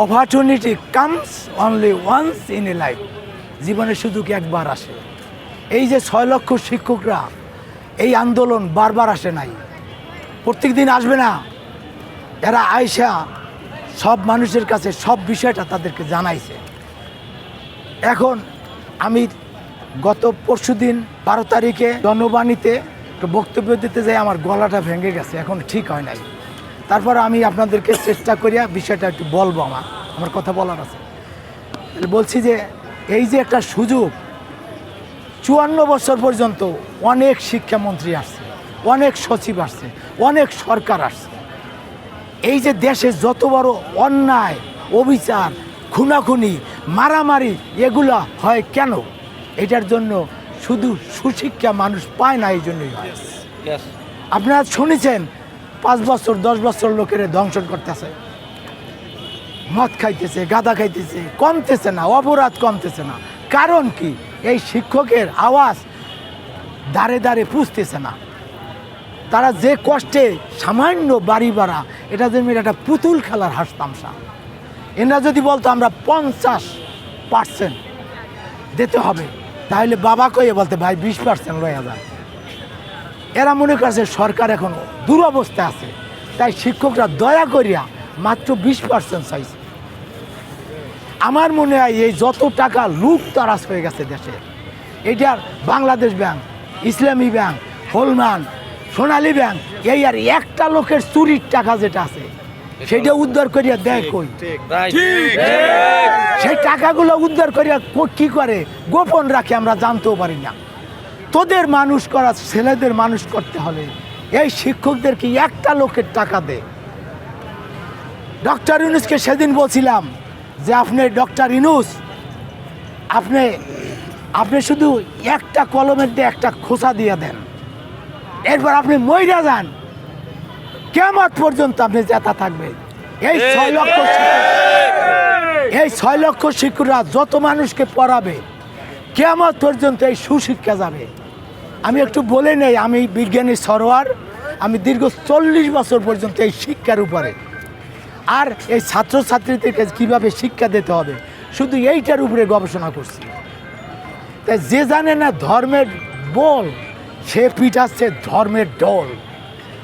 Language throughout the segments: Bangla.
Opportunity comes only once in a life জীবনে সুযোগ একবার আসে। এই যে ছয় লক্ষ শিক্ষকরা, এই আন্দোলন বারবার আসে নাই। প্রত্যেক দিন আসবে না। এরা আয়সা সব মানুষের কাছে সব বিষয়টা তাদেরকে জানাইছে। এখন আমি গত পরশু দিন বারো তারিখে জনবাণীতে বক্তব্য দিতে যাই, আমার গলাটা ভেঙে গেছে, এখন ঠিক হয় নাই। তারপর আমি আপনাদেরকে চেষ্টা করিয়া বিষয়টা একটু বলব আমার আমার কথা বলার আছে। বলছি যে এই যে একটা সুযোগ চুয়ান্ন বছর পর্যন্ত অনেক শিক্ষামন্ত্রী আসছে অনেক সচিব আসছে অনেক সরকার আসছে। এই যে দেশে যত বড় অন্যায় অবিচার খুনাখুনি মারামারি এগুলা হয় কেন? এটার জন্য শুধু সুশিক্ষা মানুষ পায় না এই জন্যই হয়. আপনারা শুনেছেন পাঁচ বছর, দশ বছর লোকের ধ্বংসন করতেছে। মদ খাইতেছে গাঁদা খাইতেছে, কমতেছে না, অপরাধ কমতেছে না। কারণ কি? এই শিক্ষকের আওয়াজ দাঁড়ে দাঁড়ে পুষতেছে না। তারা যে কষ্টে সামান্য বাড়ি ভাড়া, এটা যেন একটা পুতুল খেলার হাস তামসা। এরা যদি বলতো, আমরা পঞ্চাশ পার্সেন্ট দিতে হবে, তাহলে বাবা কইয়ে বলতে, ভাই, বিশ পার্সেন্ট লয়া যায় এরা মনে করছে সরকার এখন দুরবস্থায় আছে। তাই শিক্ষকরা দয়া করিয়া মাত্র বিশ পার্সেন্ট চাইছে। আমার মনে হয় এই যত টাকা লুট তারাস হয়ে গেছে দেশে এটার বাংলাদেশ ব্যাংক ইসলামী ব্যাংক হলমান সোনালী ব্যাংক এই আর একটা লোকের চুরির টাকা যেটা আছে সেটা উদ্ধার করিয়া দেয় কই? সেই টাকাগুলো উদ্ধার করিয়া কো- কি করে? গোপন রাখে আমরা জানতেও পারি না। তোদের মানুষ করা ছেলেদের মানুষ করতে হলে এই শিক্ষকদেরকে একটা লোকের টাকা দে? ডক্টর ইউনুসকে সেদিন বলছিলাম যে আপনি ডক্টর ইনুস আপনি আপনি শুধু একটা কলমের দিয়ে একটা খোসা দিয়ে দেন। এরপর আপনি মইরা যান। কেমন পর্যন্ত আপনি জেতা থাকবেন এই ছয় লক্ষ এই ছয় লক্ষ শিক্ষকরা যত মানুষকে পড়াবে কেমন পর্যন্ত এই সুশিক্ষা যাবে? আমি একটু বলে নেই আমি বিজ্ঞানী সরোয়ার আমি দীর্ঘ চল্লিশ বছর পর্যন্ত এই শিক্ষার উপরে। আর এই ছাত্রছাত্রীদেরকে কীভাবে শিক্ষা দিতে হবে শুধু এইটার উপরে গবেষণা করছি। তাই যে জানে না ধর্মের বল সে পিঠাচ্ছে ধর্মের ডল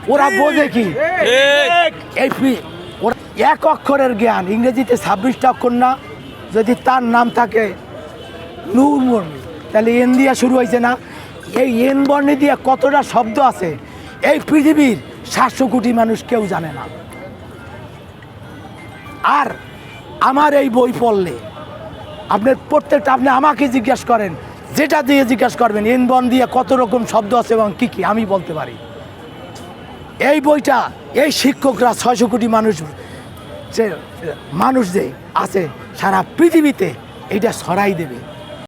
ওরা বোঝে কি? এই পি- ওরা এক অক্ষরের জ্ঞান ইংরেজিতে ছাব্বিশটা অক্ষর না যদি তার নাম থাকে নূর মর্মি তাহলে এন দিয়া শুরু হয়েছে না? এই এন বর্ণে দিয়ে কতটা শব্দ আছে, এই পৃথিবীর সাতশো কোটি মানুষ কেউ জানে না। আর আমার এই বই পড়লে আপনার প্রত্যেকটা, আপনি আমাকে জিজ্ঞেস করেন, যেটা দিয়ে জিজ্ঞেস করবেন এন বন দিয়ে কত রকম শব্দ আছে এবং কী কী, আমি বলতে পারি। এই বইটা, এই শিক্ষকরা ছয়শো কোটি মানুষ যে মানুষ যে আছে, সারা পৃথিবীতে এটা ছড়াই দেবে।